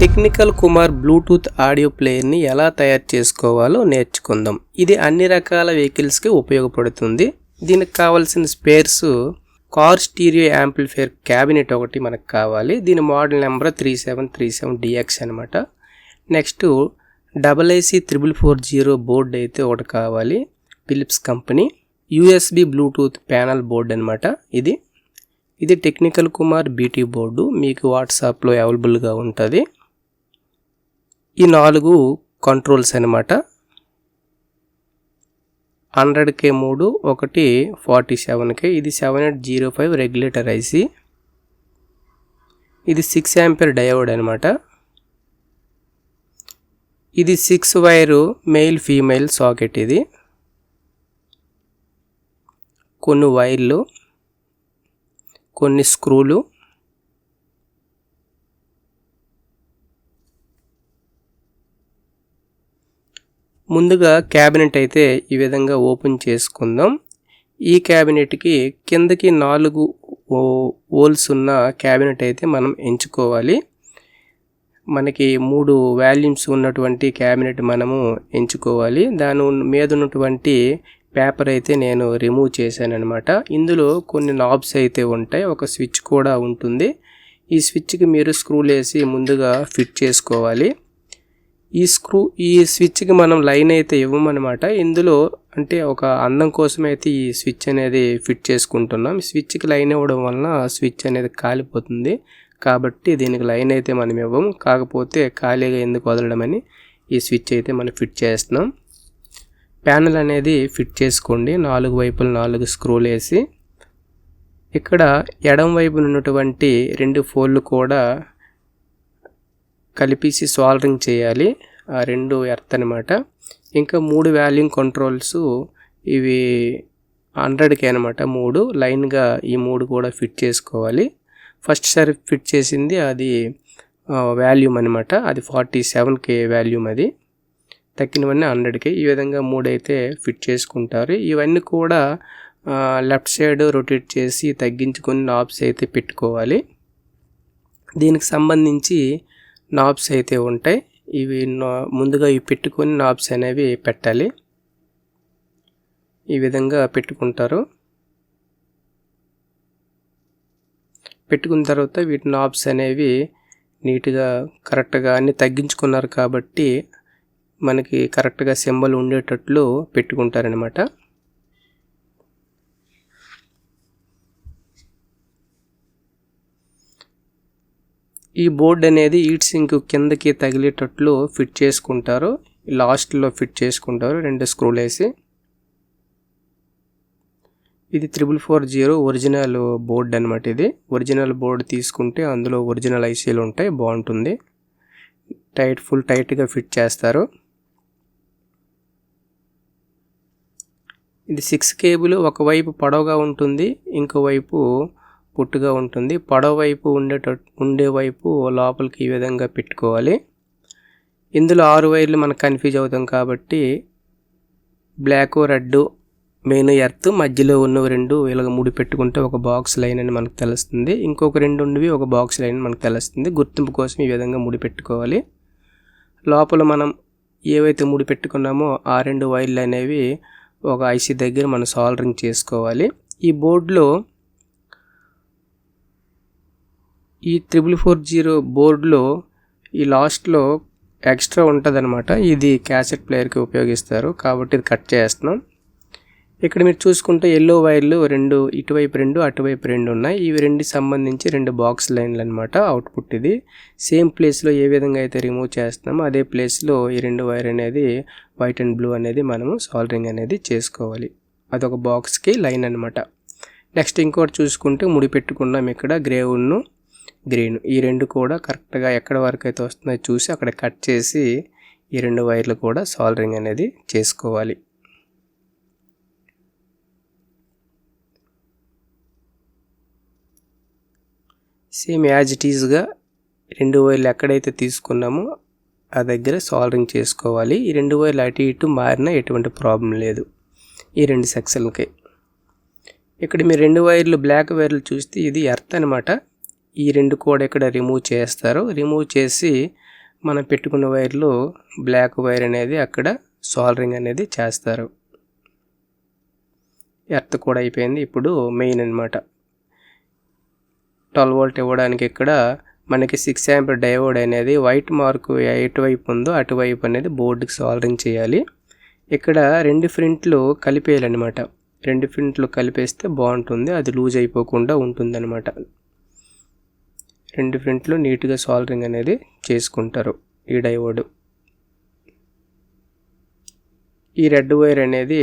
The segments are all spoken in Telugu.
టెక్నికల్ కుమార్ బ్లూటూత్ ఆడియో ప్లేయర్ని ఎలా తయారు చేసుకోవాలో నేర్చుకుందాం. ఇది అన్ని రకాల వెహికల్స్కి ఉపయోగపడుతుంది. దీనికి కావాల్సిన spares car stereo amplifier cabinet ఒకటి మనకు కావాలి. దీని model number three seven three seven DX అనమాట next double IC triple four zero board అయితే ఒకటి కావాలి. Philips company USB Bluetooth panel board అనమాట ఇది. ఇది టెక్నికల్ కుమార్ బీటీ బోర్డు. మీకు వాట్సాప్లో అవైలబుల్గా ఉంటుంది. ఈ నాలుగు కంట్రోల్స్ అనమాట హండ్రెడ్కే మూడు ఒకటి ఫార్టీ సెవెన్కే ఇది seven eight zero five regulator IC ఇది సిక్స్ యాంపర్ డయోడ్ అనమాట ఇది six wire male female socket ఇది. కొన్ని వైర్లు కొన్ని స్క్రూలు ముందుగా క్యాబినెట్ అయితే ఈ విధంగా ఓపెన్ చేసుకుందాం. ఈ క్యాబినెట్కి కిందకి నాలుగు హోల్స్ ఉన్న క్యాబినెట్ అయితే మనం ఎంచుకోవాలి. మనకి మూడు వాల్యూమ్స్ ఉన్నటువంటి క్యాబినెట్ మనము ఎంచుకోవాలి. దాని మీద ఉన్నటువంటి పేపర్ అయితే నేను రిమూవ్ చేశాను అనమాట ఇందులో కొన్ని నాబ్స్ అయితే ఉంటాయి. ఒక స్విచ్ కూడా ఉంటుంది. ఈ స్విచ్కి మీరు స్క్రూలు వేసి ముందుగా ఫిట్ చేసుకోవాలి. ఈ స్క్రూ ఈ స్విచ్కి మనం లైన్ అయితే ఇవ్వమన్నమాట. ఇందులో అంటే ఒక అందం కోసం అయితే ఈ స్విచ్ అనేది ఫిట్ చేసుకుంటున్నాం. స్విచ్కి లైన్ ఇవ్వడం వలన స్విచ్ అనేది కాలిపోతుంది. కాబట్టి దీనికి లైన్ అయితే మనం ఇవ్వం. కాకపోతే ఖాళీగా ఎందుకు వదలడమని ఈ స్విచ్ అయితే మనం ఫిట్ చేస్తున్నాం. ప్యానల్ అనేది ఫిట్ చేసుకోండి. నాలుగు వైపులు నాలుగు స్క్రూలు వేసి. ఇక్కడ ఎడం వైపున ఉన్నటువంటి రెండు ఫోన్లు కూడా కలిపేసి సాల్డరింగ్ చేయాలి. ఆ రెండు ఎర్త్ అనమాట ఇంకా మూడు వాల్యూమ్ కంట్రోల్స్ ఇవి హండ్రెడ్కి అనమాట మూడు లైన్గా ఈ మూడు కూడా ఫిట్ చేసుకోవాలి. ఫస్ట్ సారి ఫిట్ చేసింది అది వాల్యూమ్ అనమాట అది ఫార్టీ సెవెన్కే వాల్యూమ్ అది. తక్కినవన్నీ హండ్రెడ్కే ఈ విధంగా మూడైతే ఫిట్ చేసుకుంటారు. ఇవన్నీ కూడా లెఫ్ట్ సైడ్ రొటేట్ చేసి తగ్గించుకొని నాబ్స్ అయితే పెట్టుకోవాలి. దీనికి సంబంధించి నాబ్స్ అయితే ఉంటాయి. ఇవి ముందుగా ఇవి పెట్టుకొని నాబ్స్ అనేవి పెట్టాలి. ఈ విధంగా పెట్టుకుంటారు. పెట్టుకున్న తర్వాత వీటి నాబ్స్ అనేవి నీట్గా కరెక్ట్గా అన్ని తగ్గించుకున్నారు కాబట్టి మనకి కరెక్ట్గా సింబల్ ఉండేటట్లు పెట్టుకుంటారనమాట ఈ బోర్డ్ అనేది ఈట్ సింక్ కిందకి తగిలేటట్లు ఫిట్ చేసుకుంటారు. లాస్ట్లో ఫిట్ చేసుకుంటారు. రెండు స్క్రూలు వేసి. ఇది triple four zero original board అనమాట ఇది. ఒరిజినల్ బోర్డు తీసుకుంటే అందులో ఒరిజినల్ ఐసీలు ఉంటాయి. బాగుంటుంది. టైట్ ఫుల్ టైట్గా ఫిట్ చేస్తారు. ఇది సిక్స్ కేబుల్. ఒకవైపు పొడవుగా ఉంటుంది. ఇంకోవైపు పుట్టుగా ఉంటుంది. పొడవ వైపు ఉండేట ఉండే వైపు లోపలికి ఈ విధంగా పెట్టుకోవాలి. ఇందులో ఆరు వైర్లు మనకు కన్ఫ్యూజ్ అవుతాం కాబట్టి బ్లాక్ రెడ్ మెయిన్ ఎర్త్ మధ్యలో ఉన్న రెండు ఇలాగ ముడి పెట్టుకుంటే ఒక బాక్స్ లైన్ అని మనకు తెలుస్తుంది. ఇంకొక రెండు ఉండేవి ఒక బాక్స్ లైన్ మనకు తెలుస్తుంది. గుర్తింపు కోసం ఈ విధంగా ముడి పెట్టుకోవాలి. లోపల మనం ఏవైతే ముడి పెట్టుకున్నామో ఆ రెండు వైర్లు అనేవి ఒక ఐసీ దగ్గర మనం సాల్డరింగ్ చేసుకోవాలి. ఈ బోర్డులో ఈ త్రిబుల్ ఫోర్ జీరో బోర్డులో ఈ లాస్ట్లో ఎక్స్ట్రా ఉంటుందన్నమాట. ఇది క్యాసెట్ ప్లేయర్కి ఉపయోగిస్తారు. కాబట్టి ఇది కట్ చేస్తున్నాం. ఇక్కడ మీరు చూసుకుంటే ఎల్లో వైర్లు రెండు ఇటువైపు రెండు అటువైపు రెండు ఉన్నాయి. ఇవి రెండు సంబంధించి రెండు బాక్స్ లైన్లు అనమాట అవుట్పుట్ ఇది. సేమ్ ప్లేస్లో ఏ విధంగా అయితే రిమూవ్ చేస్తున్నామో అదే ప్లేస్లో ఈ రెండు వైర్ అనేది వైట్ అండ్ బ్లూ అనేది మనము సాల్డరింగ్ అనేది చేసుకోవాలి. అదొక బాక్స్కి లైన్ అనమాట నెక్స్ట్ ఇంకోటి చూసుకుంటే ముడి పెట్టుకున్నాం ఇక్కడ ఉన్ను. గ్రీన్. ఈ రెండు కూడా కరెక్ట్గా ఎక్కడ వరకు అయితే వస్తుందో చూసి అక్కడ కట్ చేసి ఈ రెండు వైర్లు కూడా సాల్డరింగ్ అనేది చేసుకోవాలి సేమ్ యాజ్ ఇట్ ఈజ్గా రెండు వైర్లు ఎక్కడైతే తీసుకున్నామో ఆ దగ్గర సాల్డరింగ్ చేసుకోవాలి. ఈ రెండు వైర్లు అటు ఇటు మారినా ఎటువంటి ప్రాబ్లం లేదు ఈ రెండు సెక్షన్లకి ఇక్కడ మీరు రెండు వైర్లు బ్లాక్ వైర్లు చూస్తే ఇది ఎర్త్ అనమాట ఈ రెండు కూడా ఇక్కడ రిమూవ్ చేస్తారు. రిమూవ్ చేసి మనం పెట్టుకున్న వైర్లు బ్లాక్ వైర్ అనేది అక్కడ సాల్డరింగ్ అనేది చేస్తారు. ఎర్త్ కూడా అయిపోయింది. ఇప్పుడు మెయిన్ అనమాట ట్వెల్వ్ వోల్ట్ ఇవ్వడానికి ఇక్కడ మనకి సిక్స్ యాంపర్ డయోడ్ అనేది వైట్ మార్క్ ఎటువైపు ఉందో అటువైపు అనేది బోర్డుకి సాల్డరింగ్ చేయాలి. ఇక్కడ రెండు ఫ్రింట్లు కలిపేయాలన్నమాట. రెండు ఫ్రింట్లు కలిపేస్తే బాగుంటుంది. అది లూజ్ అయిపోకుండా ఉంటుందన్నమాట. రెండు ఫ్రింట్లు నీట్గా సాల్డరింగ్ అనేది చేసుకుంటారు ఈ డయోడ్. ఈ రెడ్ వైర్ అనేది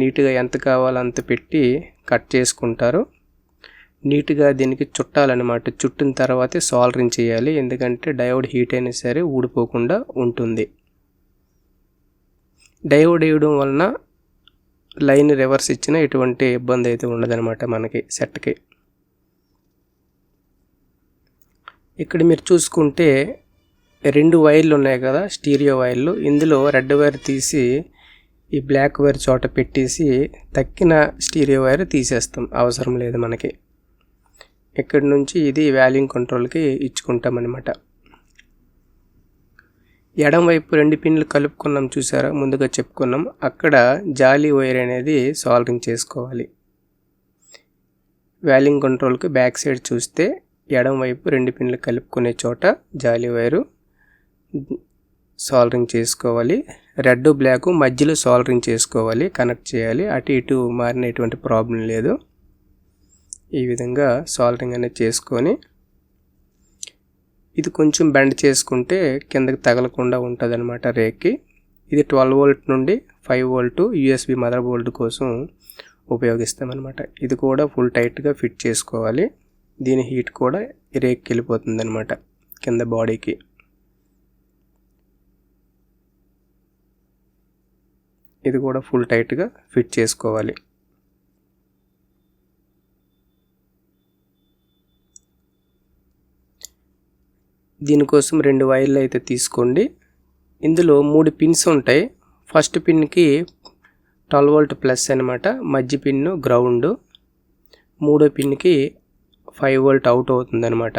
నీట్గా ఎంత కావాలో అంత పెట్టి కట్ చేసుకుంటారు. నీట్గా దీనికి చుట్టాలన్నమాట. చుట్టిన తర్వాతే సాల్రింగ్ చేయాలి. ఎందుకంటే డయోడ్ హీట్ అయినా సరే ఊడిపోకుండా ఉంటుంది. డయోడ్ వేయడం వలన లైన్ రివర్స్ ఇచ్చిన ఎటువంటి ఇబ్బంది అయితే ఉండదన్నమాట మనకి సెట్కి. ఇక్కడ మీరు చూసుకుంటే రెండు వైర్లు ఉన్నాయి కదా స్టీరియో వైర్లు. ఇందులో రెడ్ వైర్ తీసి ఈ బ్లాక్ వైర్ చోట పెట్టేసి తక్కిన స్టీరియో వైర్ తీసేస్తాం. అవసరం లేదు మనకి. ఇక్కడి నుంచి ఇది వాల్యూమ్ కంట్రోల్కి ఇచ్చుకుంటాం అనమాట ఎడం వైపు రెండు పిన్లు కలుపుకున్నాం చూసారా? ముందుగా చెప్పుకున్నాం. అక్కడ జాలీ వైర్ అనేది సాల్వింగ్ చేసుకోవాలి. వాల్యూమ్ కంట్రోల్కి బ్యాక్ సైడ్ చూస్తే ఎడం వైపు రెండు పిన్లు కలుపుకునే చోట జాలీ వైరు సాల్డరింగ్ చేసుకోవాలి. రెడ్ బ్లాక్ మధ్యలో సాల్డరింగ్ చేసుకోవాలి కనెక్ట్ చేయాలి. అటు ఇటు మారిన ఎటువంటి ప్రాబ్లం లేదు. ఈ విధంగా సాల్డరింగ్ అనేది చేసుకొని ఇది కొంచెం బెండ్ చేసుకుంటే కిందకి తగలకుండా ఉంటుంది అనమాట రేక్కి. ఇది ట్వెల్వ్ వోల్ట్ నుండి five volt USB mother board కోసం ఉపయోగిస్తామన్నమాట. ఇది కూడా ఫుల్ టైట్గా ఫిట్ చేసుకోవాలి. దీని హీట్ కూడా రేక్కి వెళ్ళిపోతుంది అనమాట కింద బాడీకి. ఇది కూడా ఫుల్ టైట్గా ఫిట్ చేసుకోవాలి. దీనికోసం రెండు వైర్లు అయితే తీసుకోండి. ఇందులో మూడు పిన్స్ ఉంటాయి. ఫస్ట్ పిన్కి ట్వెల్వ్ వోల్ట్ ప్లస్ అనమాట మధ్య పిన్ను గ్రౌండ్. మూడో పిన్కి ఫైవ్ వోల్ట్ అవుట్ అవుతుందన్నమాట.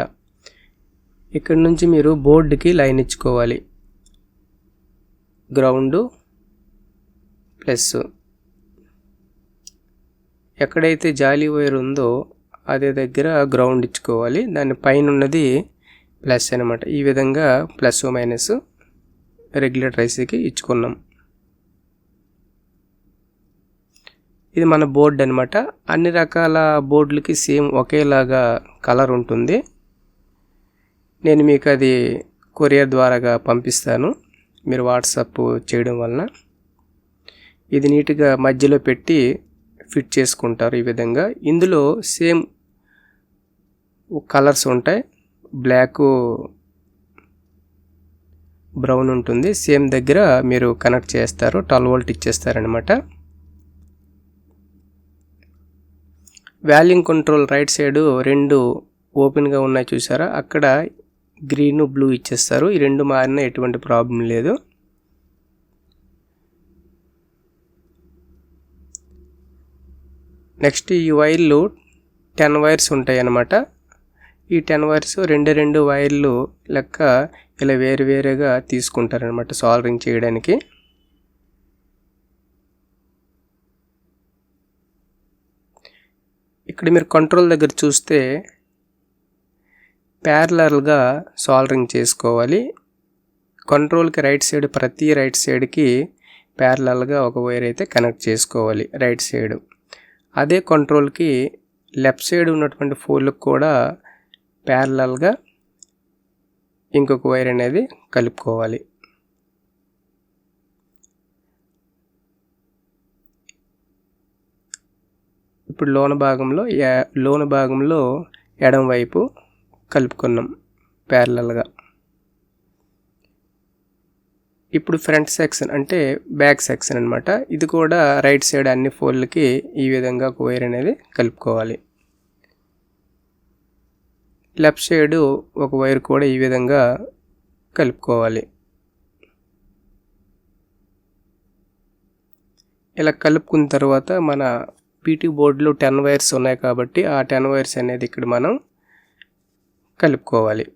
ఇక్కడ నుంచి మీరు బోర్డుకి లైన్ ఇచ్చుకోవాలి. Ground plus. ఎక్కడైతే జాలీ వైర్ ఉందో అదే దగ్గర గ్రౌండ్ ఇచ్చుకోవాలి. దాని పైన ఉన్నది ప్లస్ అనమాట ఈ విధంగా ప్లస్ మైనస్ రెగ్యులేటర్ ఐసీకి ఇచ్చుకున్నాం. ఇది మన బోర్డు అనమాట అన్ని రకాల బోర్డులకి సేమ్ ఒకేలాగా కలర్ ఉంటుంది. నేను మీకు అది కొరియర్ ద్వారాగా పంపిస్తాను. మీరు వాట్సాప్ చేయడం వలన. ఇది నీట్గా మధ్యలో పెట్టి ఫిట్ చేసుకుంటారు ఈ విధంగా. ఇందులో సేమ్ కలర్స్ ఉంటాయి. బ్లాక్ బ్రౌన్ ఉంటుంది. సేమ్ దగ్గర మీరు కనెక్ట్ చేస్తారు. ట్వెల్వ్ వోల్ట్ ఇచ్చేస్తారనమాట వాల్యూమ్ కంట్రోల్ రైట్ సైడ్ రెండు ఓపెన్గా ఉన్నాయి చూసారా? అక్కడ గ్రీన్ బ్లూ ఇచ్చేస్తారు. ఈ రెండు మారిన ఎటువంటి ప్రాబ్లం లేదు. నెక్స్ట్ ఈ వైర్లు టెన్ వైర్స్ ఉంటాయి అన్నమాట ఈ టెన్ వైర్స్ రెండు రెండు వైర్లు లెక్క ఇలా వేరు వేరుగా తీసుకుంటారనమాట సాల్వింగ్ చేయడానికి. ఇక్కడ మీరు కంట్రోల్ దగ్గర చూస్తే ప్యారలల్గా సాల్డరింగ్ చేసుకోవాలి. కంట్రోల్కి రైట్ సైడ్ ప్రతి రైట్ సైడ్కి ప్యారలల్గా ఒక వైర్ అయితే కనెక్ట్ చేసుకోవాలి రైట్ సైడ్ అదే కంట్రోల్కి లెఫ్ట్ సైడ్ ఉన్నటువంటి ఫోన్లకు కూడా ప్యారలల్గా ఇంకొక వైర్ అనేది కలుపుకోవాలి. ఇప్పుడు లోన భాగంలో లోన భాగంలో ఎడం వైపు కలుపుకున్నాం ప్యారలల్గా. ఇప్పుడు ఫ్రంట్ సెక్షన్ అంటే బ్యాక్ సెక్షన్ అనమాట ఇది కూడా రైట్ సైడ్ అన్ని ఫోన్లకి ఈ విధంగా ఒక వైర్ అనేది కలుపుకోవాలి. లెఫ్ట్ సైడ్ ఒక వైర్ కూడా ఈ విధంగా కలుపుకోవాలి. ఇలా కలుపుకున్న తర్వాత మన పీటీ బోర్డులో టెన్ వైర్స్ ఉన్నాయి కాబట్టి ఆ టెన్ వైర్స్ అనేది ఇక్కడ మనం కలుపుకోవాలి.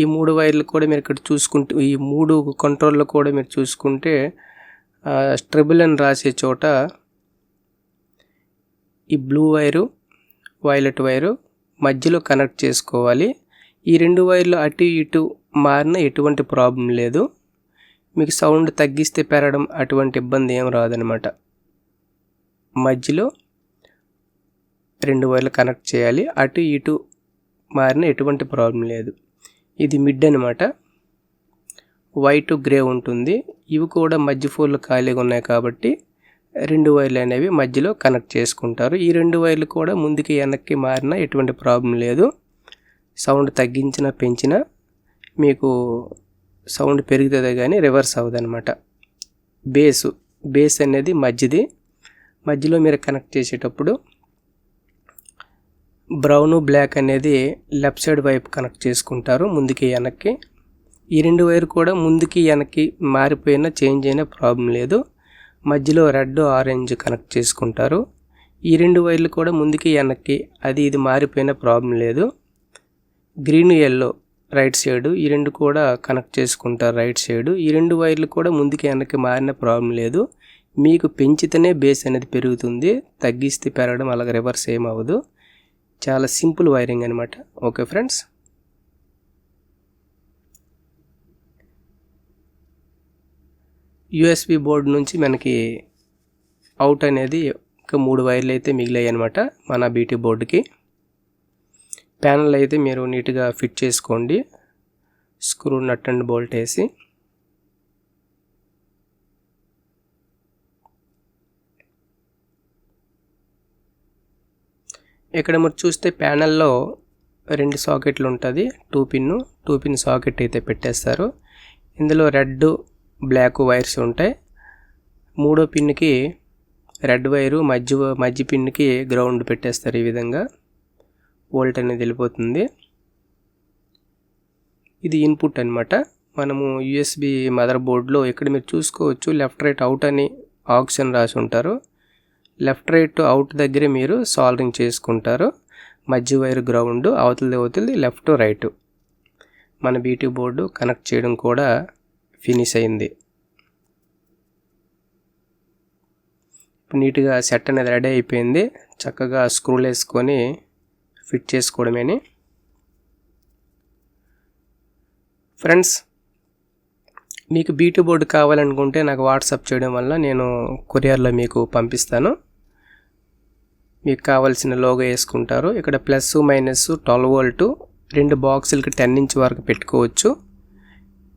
ఈ మూడు వైర్లు కూడా మీరు ఇక్కడ చూసుకుంటే ఈ మూడు కంట్రోల్లో కూడా మీరు చూసుకుంటే స్ట్రిబుల్ అని రాసే చోట ఈ బ్లూ వైరు వైలెట్ వైరు మధ్యలో కనెక్ట్ చేసుకోవాలి. ఈ రెండు వైర్లు అటు ఇటు మారిన ఎటువంటి ప్రాబ్లం లేదు. మీకు సౌండ్ తగ్గిస్తే పెరగడం అటువంటి ఇబ్బంది ఏం రాదనమాట మధ్యలో రెండు వైర్లు కనెక్ట్ చేయాలి. అటు ఇటు మారిన ఎటువంటి ప్రాబ్లం లేదు. ఇది మిడ్ అనమాట వైట్ గ్రే ఉంటుంది. ఇవి కూడా మధ్య ఫోన్లు ఖాళీగా ఉన్నాయి కాబట్టి రెండు వైర్లు అనేవి మధ్యలో కనెక్ట్ చేసుకుంటారు. ఈ రెండు వైర్లు కూడా ముందుకి వెనక్కి మారినా ఎటువంటి ప్రాబ్లం లేదు. సౌండ్ తగ్గించిన పెంచిన మీకు సౌండ్ పెరుగుతుంది కానీ రివర్స్ అవ్వదన్నమాట బేసు బేస్ అనేది మధ్యది మధ్యలో మీరు కనెక్ట్ చేసేటప్పుడు బ్రౌను బ్లాక్ అనేది లెఫ్ట్ సైడ్ వైపు కనెక్ట్ చేసుకుంటారు ముందుకి వెనక్కి. ఈ రెండు వైర్ కూడా ముందుకి వెనక్కి మారిపోయినా చేంజ్ అయినా ప్రాబ్లం లేదు. మధ్యలో రెడ్ ఆరెంజ్ కనెక్ట్ చేసుకుంటారు. ఈ రెండు వైర్లు కూడా ముందుకి వెనక్కి అది ఇది మారిపోయిన ప్రాబ్లం లేదు. Green yellow right side. ఈ రెండు కూడా కనెక్ట్ చేసుకుంటారు రైట్ సైడ్. ఈ రెండు వైర్లు కూడా ముందుకి వెనక్కి మారిన ప్రాబ్లం లేదు. మీకు పెంచితేనే బేస్ అనేది పెరుగుతుంది. తగ్గిస్తే పెరగడం అలాగే రివర్స్ ఏం అవ్వదు. చాలా సింపుల్ వైరింగ్ అనమాట ఓకే ఫ్రెండ్స్. యుఎస్బి బోర్డు నుంచి మనకి అవుట్ అనేది ఒక మూడు వైర్లు అయితే మిగిలాయి అనమాట మన బీటీ బోర్డుకి. ప్యానల్ అయితే మీరు నీట్గా ఫిట్ చేసుకోండి. స్క్రూ నట్ అండ్ బోల్ట్ వేసి. ఇక్కడ మీరు చూస్తే ప్యానల్లో రెండు సాకెట్లు ఉంటుంది two pin two pin socket అయితే పెట్టేస్తారు. ఇందులో రెడ్ బ్లాక్ వైర్స్ ఉంటాయి. మూడో పిన్కి రెడ్ వైరు మధ్య మధ్య పిన్కి గ్రౌండ్ పెట్టేస్తారు ఈ విధంగా. వోల్ట్ అనేది వెళ్ళిపోతుంది. ఇది ఇన్పుట్ అనమాట మనము యుఎస్బి మదర్ బోర్డ్లో ఇక్కడ మీరు చూసుకోవచ్చు లెఫ్ట్ రైట్ అవుట్ అని ఆప్షన్ రాసి ఉంటారు. లెఫ్ట్ రైట్ అవుట్ దగ్గరే మీరు సాల్వింగ్ చేసుకుంటారు. మధ్య వైర్ గ్రౌండ్ అవతలది అవతలది లెఫ్ట్ రైట్. మన బీటీ బోర్డు కనెక్ట్ చేయడం కూడా ఫినిష్ అయింది. నీట్గా సెట్ అనేది రెడీ అయిపోయింది. చక్కగా స్క్రూలు వేసుకొని ఫిట్ చేసుకోవడమేని. ఫ్రెండ్స్ మీకు బీటీ బోర్డు కావాలనుకుంటే నాకు వాట్సాప్ చేయడం వల్ల నేను కొరియర్లో మీకు పంపిస్తాను. మీకు కావాల్సిన లోగో వేసుకుంటారు. ఇక్కడ ప్లస్ మైనస్ ట్వెల్వ్ వోల్టు రెండు బాక్సులకి టెన్ ఇంచ్ వరకు పెట్టుకోవచ్చు.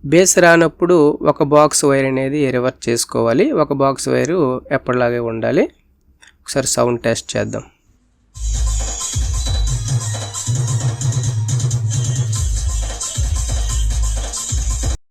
బేస్ రానప్పుడు ఒక బాక్స్ వైర్ అనేది రివర్స్ చేసుకోవాలి. ఒక బాక్స్ వైరు ఎప్పటిలాగే ఉండాలి. ఒకసారి సౌండ్ టెస్ట్ చేద్దాం.